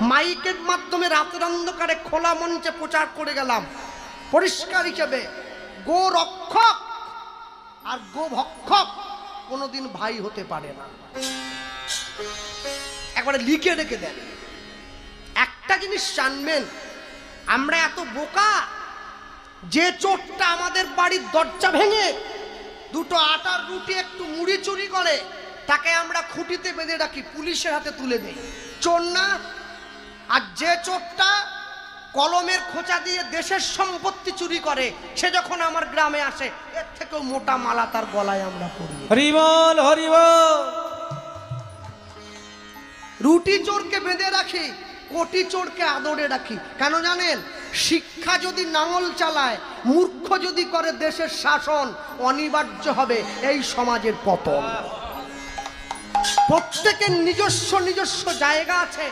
মাইকের মাধ্যমে রাতের অন্ধকারে খোলা মঞ্চে প্রচার করে গেলাম। পরিষ্কার হিসেবে, গো রক্ষক আর গো ভক্ষক কোনোদিন ভাই হতে পারে না। একবারে লিখে রেখে দেন। একটা জিনিস জানবেন, আমরা এত বোকা যে চোরটা আমাদের বাড়ির দরজা ভেঙে দুটো আটার রুটি একটু মুড়ি চুরি করে, তাকে আমরা খুঁটিতে বেঁধে রাখি, পুলিশের হাতে তুলে দেই। চোর না যে চোরটা কলমের খোঁচা দিয়ে দেশের সম্পত্তি চুরি করে সে যখন আমার গ্রামে আসে এর থেকেও মোটা মালা তার গলায় আমরা পরি। হরিবল হরিবল রুটি চোরকে বেঁধে রাখি কোটি চোরকে আদরে রাখি। কেন জানেন? শিক্ষা যদি নাঙল চালায় মূর্খ যদি করে দেশের শাসন অনিবার্য হবে এই সমাজের পতন। প্রত্যেকের নিজস্ব নিজস্ব জায়গা আছে